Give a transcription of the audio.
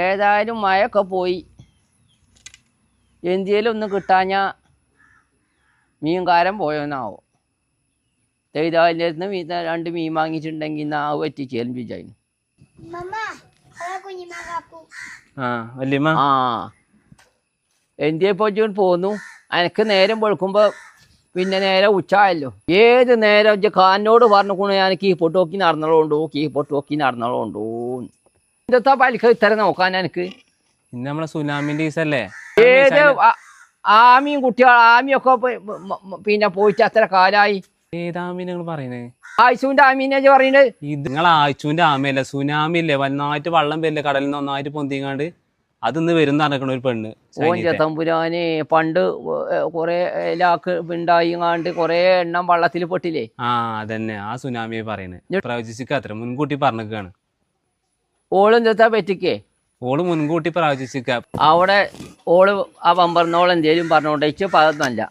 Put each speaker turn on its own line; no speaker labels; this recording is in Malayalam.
ഏതായാലും മഴയൊക്കെ പോയി. എന്തിയാലും ഒന്ന് കിട്ടാഞ്ഞ മീൻകാരൻ പോയോന്നാവോ? അടുത്ത് മീൻ രണ്ട് മീൻ വാങ്ങിച്ചിട്ടുണ്ടെങ്കിൽ നാവ് പറ്റിച്ചേലും വിചാരിക്കും
ആ
എന്തിയപ്പോ പോന്നു? എനിക്ക് നേരം വെളുക്കുമ്പോൾ പിന്നെ നേരെ ഉച്ചായല്ലോ. ഏത് നേരം കാനോട് പറഞ്ഞു കൊണ്ട് ഞാൻ കീ പൊട്ടോക്കി നടന്നോണ്ടോ കീ പൊട്ടോക്കി നടന്നോണ്ടോ എന്താ പലിക്ക ഇത്തരം നോക്കാൻ എനിക്ക്
ഇന്ന് നമ്മളെ സുനാമിന്റെ ഈസല്ലേ
ഏത് ആമിയും കുട്ടികൾ ആമിയൊക്കെ പിന്നെ പോയിട്ട് അത്ര കാലായി.
ആയിച്ചുവിന്റെ നിങ്ങൾ പറയുന്നത്
ആയിസുവിന്റെ ആമീനെ ഇജ്ജ് പറയുന്നത്
ഇത് നിങ്ങൾ ആമയല്ലേ? സുനാമി ഇല്ലേ? വന്നായിട്ട് വള്ളം വരില്ലേ? കടലിൽ നിന്ന് ഒന്നായിട്ട് പൊന്തിങ്ങാണ്ട് അതിന്ന് വരും നടക്കണ ഒരു പെണ്ണ്
തമ്പുരാനെ പണ്ട് കൊറേ ലാക്ക് ഉണ്ടായിങ്ങാണ്ട് കൊറേ എണ്ണം വള്ളത്തിൽ പെട്ടില്ലേ?
ആ അതന്നെ. ആ സുനാമിയെ പറയുന്നത് പ്രവചിച്ചിക്ക അത്ര. മുൻകൂട്ടി പറഞ്ഞിക്കാണ്.
ഓളും എന്താ പറ്റിക്കേ?
ഓൾ മുൻകൂട്ടി പ്രവചിച്ചിക്ക
അവിടെ ഓൾ ആ പമ്പർന്നോൾ എന്തേലും പറഞ്ഞോണ്ട് ഇച്ച് പതൊന്നല്ല